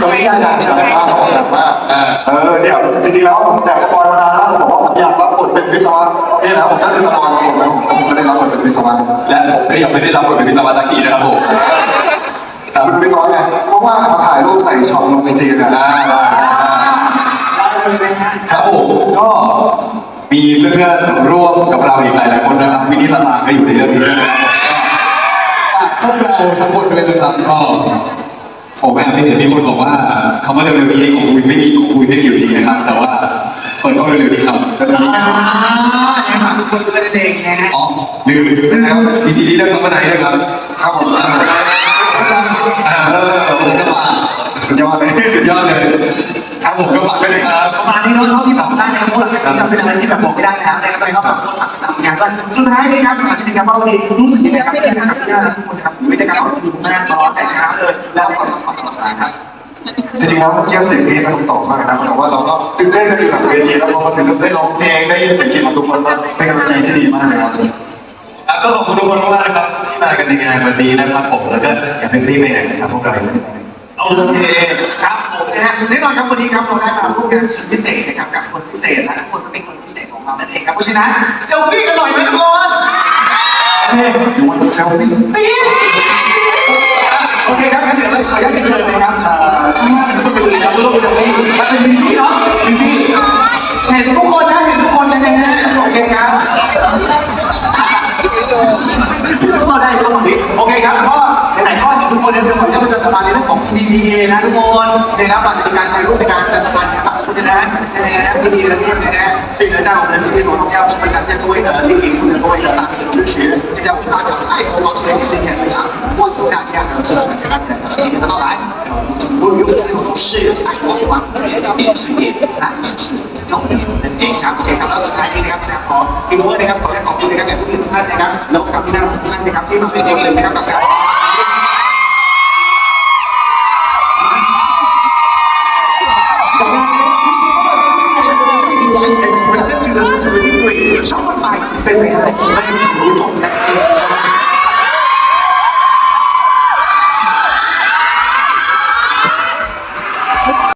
ก็ไม่ใช่หนังใช่ไหมมากเขาบอกหนักมากอ่าเออเดี๋ยวจริงๆแล้วผมอยากสปอยมานานแล้วผมบอกว่าผมอยากรับบทเป็นวิศวะนี่นะผมนั่นคือสปอยของผมแล้วผมก็ได้รับบทเป็นวิศวะและผมก็ยังไม่ได้รับบทเป็นวิศวะสักทีนะครับผมแต่เป็นวิศวะไงเพราะว่ามาถ่ายรูปใส่ช่องลงในจีนเนี่ยอ่าเลยไหมฮะครับผมก็มีเพื่อนๆร่วมกับเราอีกหลายๆคนนะครับมินิสตาร์ก็อยู่ในเรื่องนี้ด้วยนะครับฝากพวกเราทั้งหมดด้วยนะครับก็ ผมแอบไม่เห็นมีคนบอกว่าคำว่าเร็วๆนี้ของคุณไม่มีของคุณไม่มีอยู่จริงนะครับ แต่ว่าเปิดกล้องเร็วๆนี้ครับเร็วๆนี้อ่าครับเนี่ยฝากทุกคนด้วยนั่นเองนะฮะ อ๋อลืมนะครับมีซีรีส์เรื่องซัมเมอร์ไนท์ด้วยครับครับผมเออผมก็ฝากสุดยอดเลย สุดยอดเลย ครับผมก็ฝากด้วยนะครับประมาณนี้เนาะเท่าที่บอกได้นะครับเพราะหลังจากนี้จะเป็นอะไรที่แบบบอกไม่ได้แล้วนะครับตอนนี้ก็ฝากคนฝากติดตามงานด้วยสุดท้ายนี้ครับสำหรับที่นี่ครับว่าวันนี้รู้สึกยังไงครับที่ได้ทำงานทุกคนครับวิธีการออกทีมมากตอนแต่เช้าเลยแล้วก็สัมผัสตลอดเวลาครับจริงๆแล้วเมื่อกี้เสียงกรี๊ดมันคำตอบมากนะแต่ว่าเราก็ตื่นเต้นกันอยู่หลังเวทีแล้วพอมาถึงได้ร้องเพลงได้ยินเสียงกรี๊ดของทุกคนก็เป็นกำลังใจที่ดีมากเลยครับครับก็ขอบคุณทุกคนมากๆนะครับที่มากันในงานวันนี้นะครับผมแล้วก็อย่าเพิ่งรีบไปไหนนะครับพวกเรา ยังไม่ได้ไปไหนโอเคครับผมนะฮะแน่นอนครับวันนี้ครับเราได้มาร่วมงานสุดพิเศษนะครับกับคนพิเศษและทุกคนก็เป็นคนพิเศษของเรานั่นเองครับเพราะฉะนั้นเซลฟี่กันหน่อยไหมทุกคนโอเค You want a selfie ตีโอเคครับงั้นเดี๋ยวเราขออนุญาตเชิญนะครับเอ่อช่างภาพเป็นผู้บริหารร่วมเซลฟี่ถ้าเป็นบีบีเนาะบีบีเห็นทุกคนนะเห็นทุกคนนะฮะโอเคครับก็ได้ทุกคนนี้โอเคครับก็ไหนๆก็เห็น ทุกคนเนี่ยทุกคนจะประชาสัมพันธ์ในเรื่องของ GDA นะทุกคนนะครับเราจะมีการใช้รูปในการประชาสัมพันธ์กับคุณนะนะฮะพี่ดีและพี่นะฮะสิ่งที่我们今天我们要是跟大家作为的莅临或者作为的大家的支持，现在我们大家太空王学习今天非常欢迎大家呢，是大家大家今天的到来。如果有这种是爱国王也是也那是重点นั่นเองครับโอเคครับแล้วสุดท้ายนี้นะครับนะครับขอทีมเวิร์ดนะครับขอให้ขอบคุณนะครับแก่ผู้มีทุกท่านนะครับแล้วก็กับที่นั่งทุกท่านนะครับที่มาเป็นส่วนหนึ่งนะครับกับการ is present to the children in grade ชอบทำไมเป็นไปได้ไม่รู้จบนั่นเอง